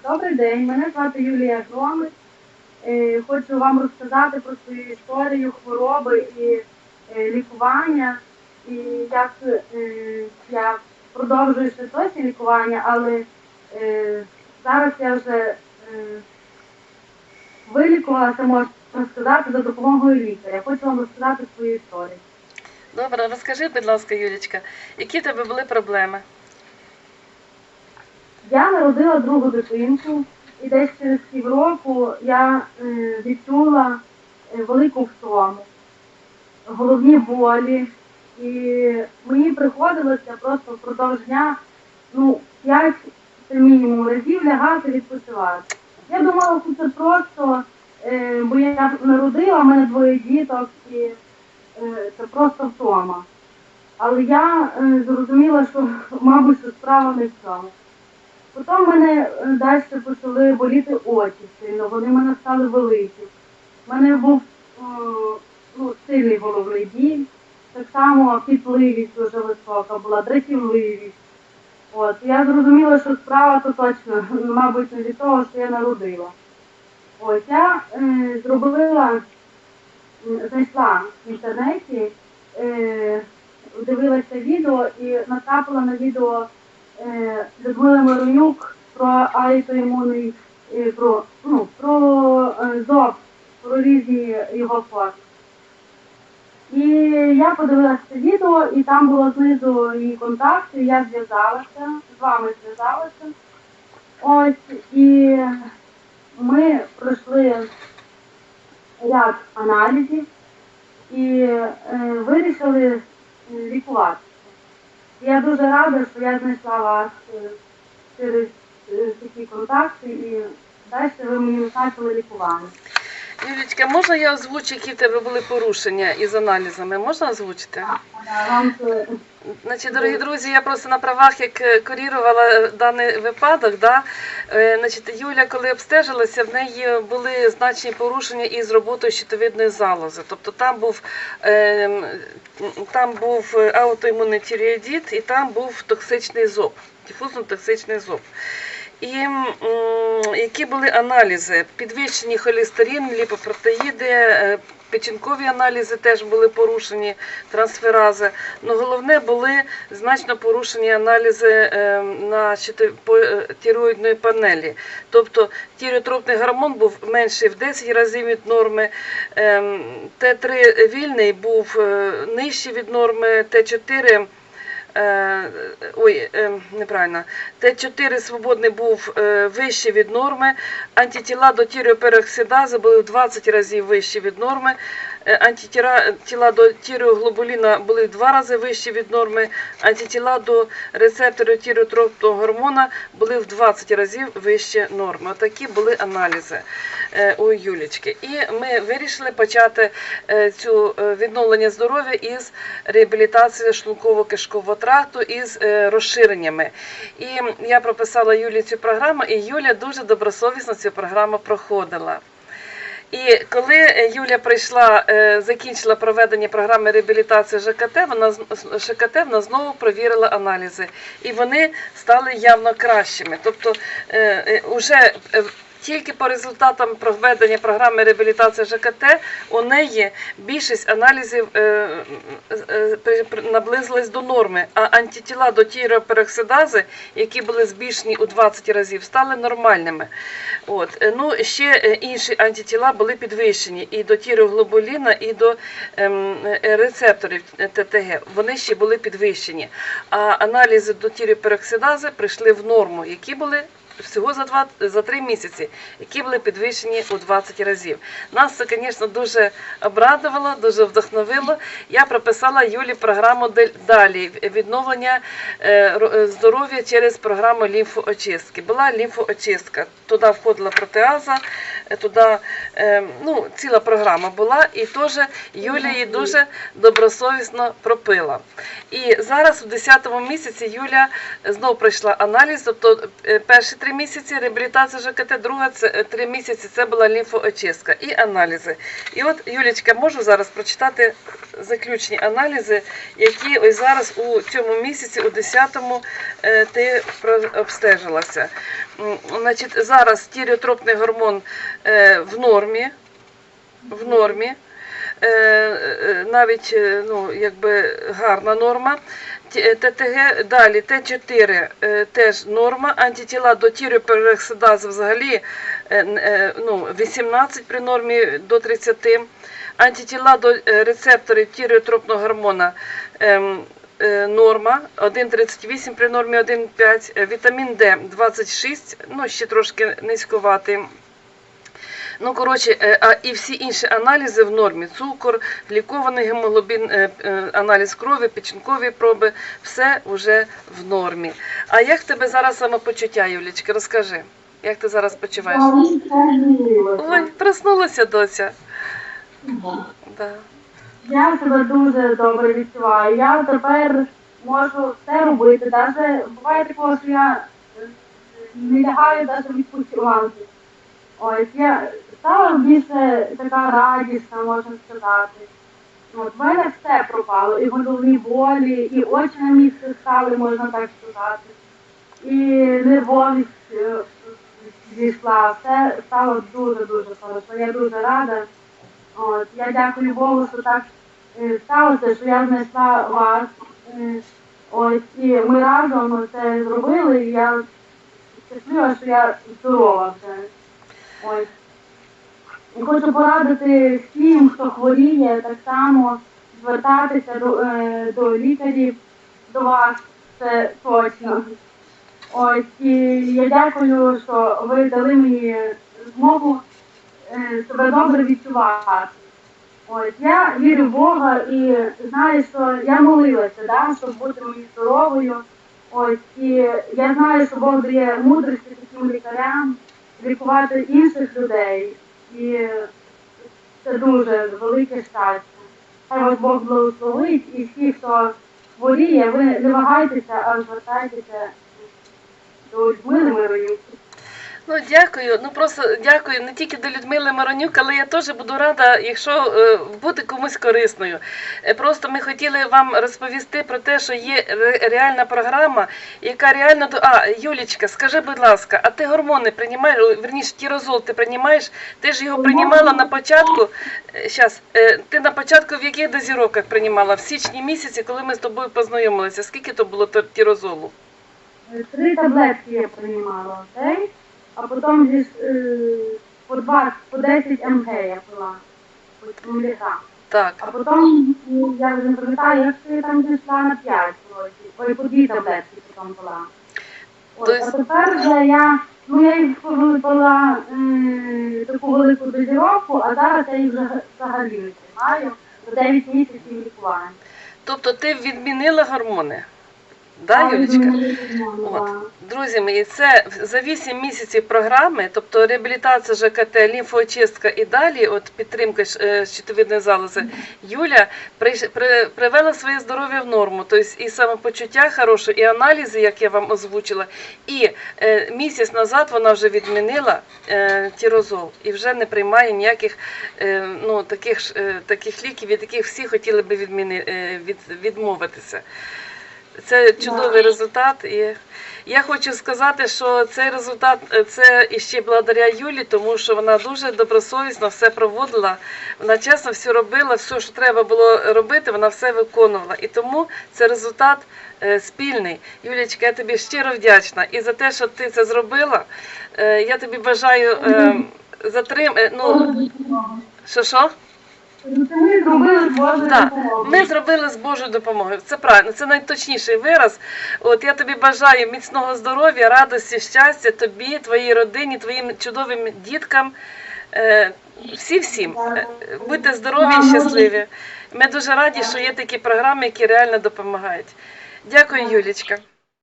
Добрий день, мене звати Юлія Громик. Е, Хочу вам розказати про свою історію хвороби і е, лікування, і як е, я продовжую ще досі лікування, але е, зараз я вже вилікувалася, можна сказати, за допомогою лікаря. Хочу вам розказати свою історію. Добре, розкажи, будь ласка, Юлічка, які в тебе були проблеми? Я народила другу дитинку, і десь через півроку я е, відчула е, велику втому, головні болі. І мені приходилося просто впродовж дня ну, 5 мінімум разів лягати відпочивати. Я думала, що це просто, е, бо я народила, в мене двоє діток, і це просто втома. Але я зрозуміла, що, мабуть, що справа не в цьому. Потім мене е, далі почали боліти очі сильно, вони мене стали великі. У мене був е, ну, сильний головний біль, так само пітливість дуже висока була, дратівливість. От, я зрозуміла, що справа то точно, мабуть, не від того, що я народила. Ось я е, зробила, м, знайшла в інтернеті, е, дивилася відео і натрапила на відео е, Людмили Миронюк про аутоімунний, е, про, ну, про е, ЗОП, про різні його форми. І я подивилася це відео, і там було знизу її контакти, я зв'язалася, з вами зв'язалася. Ось, і ми пройшли ряд аналізів і е, вирішили лікуватися. Я дуже рада, що я знайшла вас е, через е, такі контакти і далі ви мені назначили лікування. Юлічка, можна я озвучу, які в тебе були порушення із аналізами? Можна озвучити? Значить, дорогі друзі, я просто на правах як е, курірувала даний випадок. Да? Е, Значить, Юля, коли обстежилася, в неї були значні порушення із роботою щитовидної залози. Тобто там був, е, там був аутоімунний тіреоїдит і там був токсичний зоб, дифузно-токсичний зоб. І які були аналізи? Підвищені холестерин, ліпопротеїди, е, печінкові аналізи теж були порушені, трансферази. Ну, головне були значно порушені аналізи е, на е, тіроїдної панелі. Тобто тіреотропний гормон був менший в 10 разів від норми, ем, Т3 вільний був нижчий від норми, Т4 Е, ой, е, неправильно. Т4 свободний був е, вищий від норми, антитіла до тіріопероксидази були в 20 разів вищі від норми, е, антитіла тіла до тіріоглобуліна були в 2 рази вищі від норми, антитіла до рецепторів тіріотропного гормона були в 20 разів вище норми. Отакі були аналізи е, у Юлічки. І ми вирішили почати е, цю е, відновлення здоров'я із реабілітації шлунково-кишкового тракту із е, розширеннями. І я прописала Юлі цю програму, і Юля дуже добросовісно цю програму проходила. І коли е, Юля прийшла, е, закінчила проведення програми реабілітації ЖКТ, вона ЖКТ вона знову провірила аналізи, і вони стали явно кращими. Тобто, е, е, уже е, тільки по результатам проведення програми реабілітації ЖКТ у неї більшість аналізів е, е, при- наблизилась до норми, а антитіла до тіреопероксидази, які були збільшені у 20 разів, стали нормальними. Е, Ну, ще е, інші антитіла були підвищені і до тіреоглобуліна, і до ем, е, рецепторів ТТГ. Вони ще були підвищені. А аналізи до тіреопероксидази прийшли в норму, які були всього за два за три місяці, які були підвищені у 20 разів. Нас це, звісно, дуже обрадувало, дуже вдохновило. Я прописала Юлі програму «Дель- далі відновлення е, е, здоров'я через програму лімфоочистки. Була лімфоочистка. Туди входила протеаза, туди е, ну, ціла програма була, і теж Юля її дуже добросовісно пропила. І зараз у 10 місяці Юля знов пройшла аналіз, тобто е, перші три місяці реабілітація ЖКТ, друга е, три місяці це була лімфоочистка і аналізи. І от, Юлічка, можу зараз прочитати заключні аналізи, які ось зараз у цьому місяці, у 10-му, е, ти обстежилася. Значить, зараз тіріотропний гормон е, в нормі. В нормі. Е, е, навіть ну, якби гарна норма. ТТГ далі Т4 е, теж норма. Антитіла до тіріопероксидазу взагалі ну, 18 при нормі до 30. Антитіла до рецепторів тіріотропного гормона ем, норма 1,38 при нормі 1,5. Е, Вітамін Д 26, ну ще трошки низькуватий. Ну, коротше, е, а і всі інші аналізи в нормі: цукор, глікований гемоглобін, е, е, аналіз крові, печінкові проби, все вже в нормі. А як в тебе зараз самопочуття, Юлічка? Розкажи, як ти зараз почуваєш? Ой, проснулася доця. Да. Я себе дуже добре відчуваю. Я тепер можу все робити. Даже буває такого, що я е, не лягаю навіть відпочивати. Ось я стала більше така радісна, можна сказати. От, в мене все пропало, і головні болі, і очі на місце стали, можна так сказати. І нервовість е, зійшла. Все стало дуже-дуже хорошо. Я дуже рада. От, я дякую Богу, що так е, сталося, що я знайшла вас. Е, Ось, і ми разом це зробили, і я щаслива, що я здорова вже. Ось. І хочу порадити всім, хто хворіє, так само звертатися до, е, до лікарів, до вас, це точно. Ось, і я дякую, що ви дали мені змогу себе добре відчувати. Ось я вірю в Бога і знаю, що я молилася, да, щоб бути мені здоровою. Ось і я знаю, що Бог дає мудрості таким лікарям лікувати інших людей. І це дуже велике щастя. Хай вас Бог благословить і всі, хто хворіє, ви не вагайтеся, а звертайтеся до Людмили Миронюк. Ну, дякую. Ну просто дякую не тільки до Людмили Маронюк, але я теж буду рада, якщо е, бути комусь корисною. Е, Просто ми хотіли вам розповісти про те, що є реальна програма, яка реально. А, Юлічка, скажи, будь ласка, а ти гормони приймаєш? Верніше, тірозол ти приймаєш? Ти ж його приймала на початку. Щас, ти на початку в яких дозіровках приймала? В січні місяці, коли ми з тобою познайомилися, скільки то було тірозолу? Три таблетки я приймала день, а потім зі, е, по 20, по 10 МГ я пила. по міліграм. Так. А потім, ну, я вже не пам'ятаю, я ще там зійшла на 5 років. Ой, по дві таблетки потім пила. Ось, Тобто- а тепер вже я, ну я їх пила е, таку велику дозіровку, а зараз я їх взаг- взагалі не приймаю. До 9 місяців лікування. Тобто ти відмінила гормони? Да, Юлічка? От. Друзі мої, це за 8 місяців програми, тобто реабілітація ЖКТ, лімфоочистка і далі, от підтримка е, щитовидної залози, Юля при, при, привела своє здоров'я в норму, тобто і самопочуття хороше, і аналізи, як я вам озвучила. І е, місяць назад вона вже відмінила е, тірозол і вже не приймає ніяких ну, таких, таких ліків, від яких всі хотіли би відміни, від, відмовитися. Це чудовий результат. І я хочу сказати, що цей результат е, це іще благодаря Юлі, тому що вона дуже добросовісно все проводила. Вона чесно все робила, все, що треба було робити, вона все виконувала. І тому це результат е, спільний. Юлічка, я тобі щиро вдячна. І за те, що ти це зробила, е, я тобі бажаю затрим... ну, що що? Ми зробили з Божою допомогою. ми зробили з Божою допомогою. Це правильно, це найточніший вираз. От я тобі бажаю міцного здоров'я, радості, щастя тобі, твоїй родині, твоїм чудовим діткам. Е, Всі всім. Е, Будьте здорові і щасливі. Ми дуже раді, що є такі програми, які реально допомагають. Дякую, Юлічка.